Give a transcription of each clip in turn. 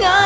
No!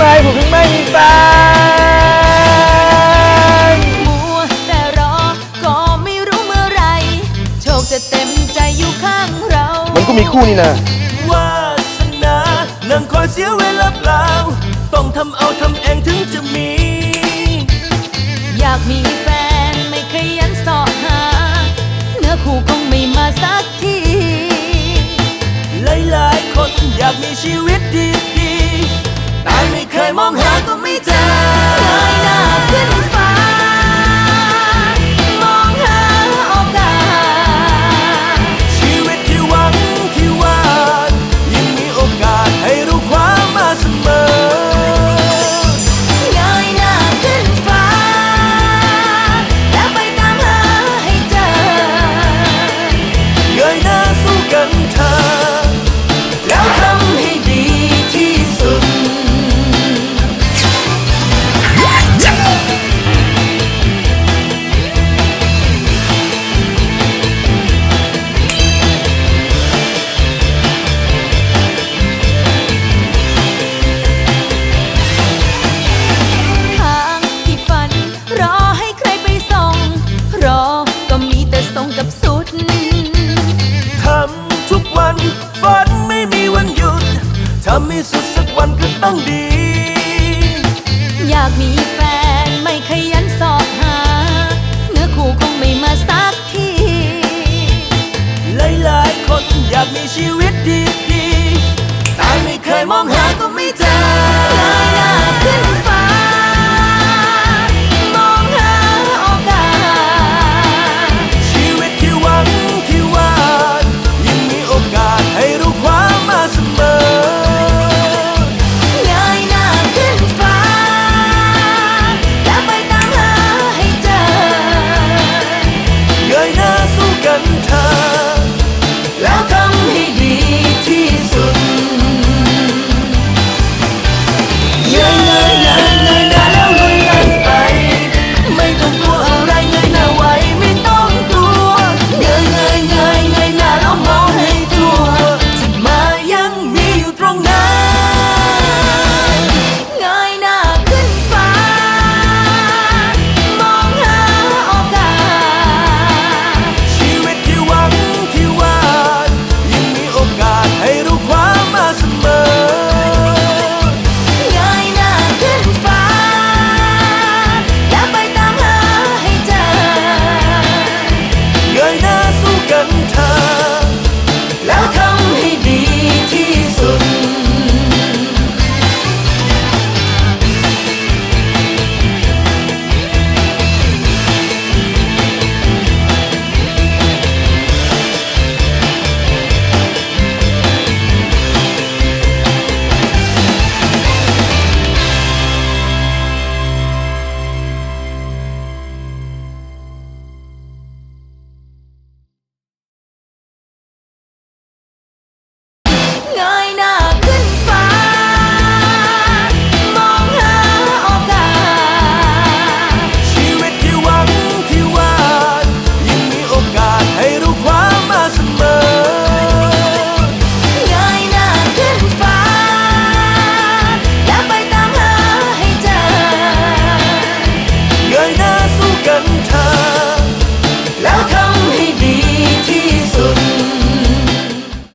ไม่ผมถึงไม่มีแฟนมัวแต่รอ ก็ไม่รู้เมื่อไหรโชคจะเต็มใจอยู่ข้างเรา มันก็มีคู่นี่นะวาสนานั่งคอยเสียเวลาเปล่า ต้องทำเอาทำเองถึงจะมี อยากมีแฟนไม่ขยันเสอหา เนื้อคู่คงไม่มาสักที หลายๆคนอยากมีชีวิต 내몸